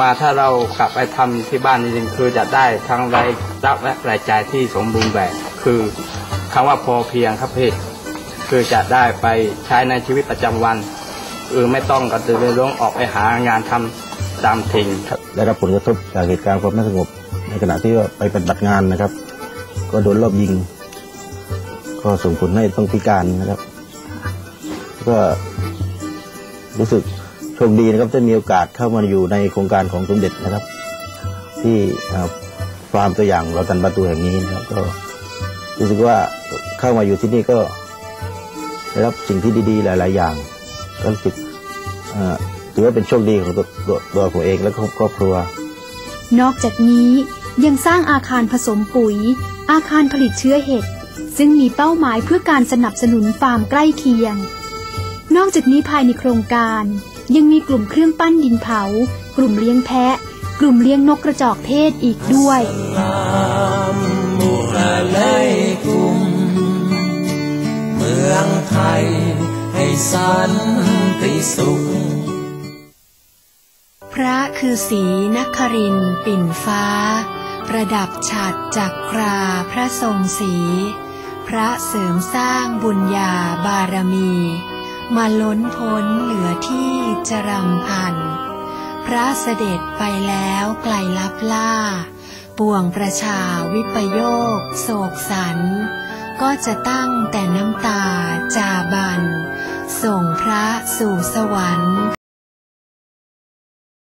มาถ้าเรากลับไปทำที่บ้านจริงๆคือจะได้ทั้งรายรับและรายจ่ายที่สมบูรณ์แบบ คือคำว่าพอเพียงครับพี่คือจะได้ไปใช้ในชีวิตประจำวันเออไม่ต้องกระตือรือร้นออกไปหางานทำตามถิ่นได้รับผลกระทบจากเหตุการณ์ความไม่สงบ ในขณะที่ว่าไปปฏิบัติงานนะครับ ก็โดนรอบยิง ก็ส่งผลให้ต้องพิการนะครับ ก็รู้สึก โชคดีนะครับที่มีโอกาสเข้ามาอยู่ในโครงการของสมเด็จนะครับ ที่ฟาร์มตัวอย่างเราตันประตูแห่งนี้นะครับก็รู้สึกว่าเข้ามาอยู่ที่นี่ก็ได้รับสิ่งที่ดีๆ หลาย ๆ อย่างก็รู้สึกถือว่าเป็นโชคดีของตัวตัวตัวผมเองและครอบครัว นอกจากนี้ยังสร้างอาคารผสมปุ๋ย อาคารผลิตเชื้อเห็ดซึ่งมีเป้าหมายเพื่อการสนับสนุนฟาร์มใกล้เคียง นอกจากนี้ภายในโครงการ ยังมีกลุ่มเครื่องปั้นดินเผา กลุ่มเลี้ยงแพะ กลุ่มเลี้ยงนกกระจอกเทศอีกด้วย Assalamualaikum เมืองไทยให้สันติสุข พระคือสีนครินทร์ปิ่นฟ้า ประดับฉัดจักราพระทรงสี พระเสริมสร้างบุญญาบารมี มาล้นพ้นเหลือที่จะรำพัน พระเสด็จไปแล้วไกลลับล่าปวงประชาวิปโยค โศกสัน ก็จะตั้งแต่น้ำตาจาบัน ส่งพระสู่สวรรค์